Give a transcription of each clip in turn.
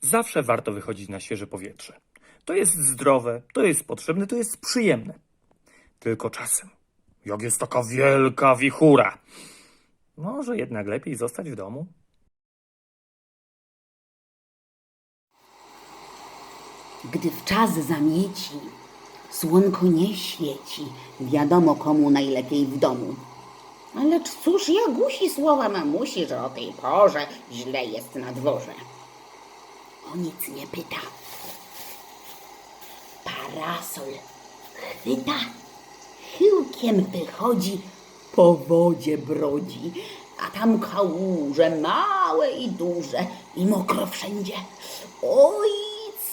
Zawsze warto wychodzić na świeże powietrze. To jest zdrowe, to jest potrzebne, to jest przyjemne. Tylko czasem, jak jest taka wielka wichura, może jednak lepiej zostać w domu. Gdy w czas zamieci, słonko nie świeci, wiadomo komu najlepiej w domu. Lecz cóż ja gusi słowa mamusi, że o tej porze źle jest na dworze. O nic nie pyta. Parasol chwyta, chyłkiem wychodzi, po wodzie brodzi, a tam kałuże małe i duże i mokro wszędzie. Oj,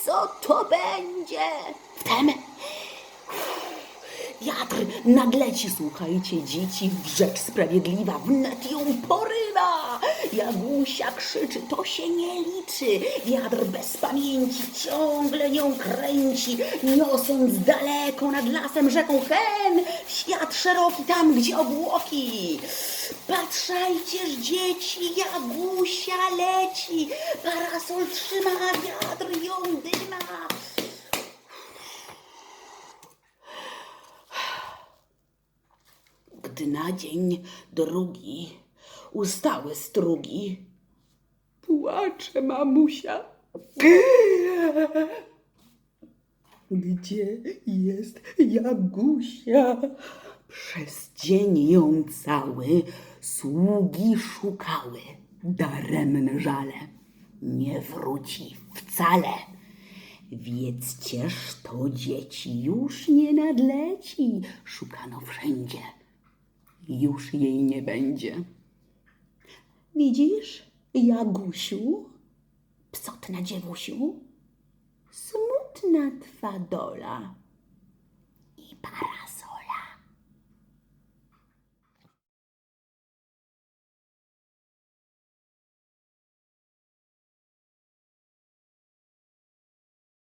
co to będzie? Wtem wiatr nadleci, słuchajcie, dzieci, rzecz sprawiedliwa, wnet ją porywa. Jagusia krzyczy, to się nie liczy. Wiatr bez pamięci ciągle nią kręci, niosąc daleko nad lasem, rzeką hen, świat szeroki tam, gdzie obłoki. Patrzajcież, dzieci, Jagusia leci, parasol trzyma, a wiatr ją dyma. Gdy na dzień drugi ustały strugi, płacze mamusia. Gdzie jest Jagusia? Przez dzień ją cały sługi szukały, daremne żale. Nie wróci wcale. Wiedzcież to dzieci już nie nadleci, szukano wszędzie już jej nie będzie. Widzisz, Jagusiu, psotna dziewusiu, smutna twa dola i para.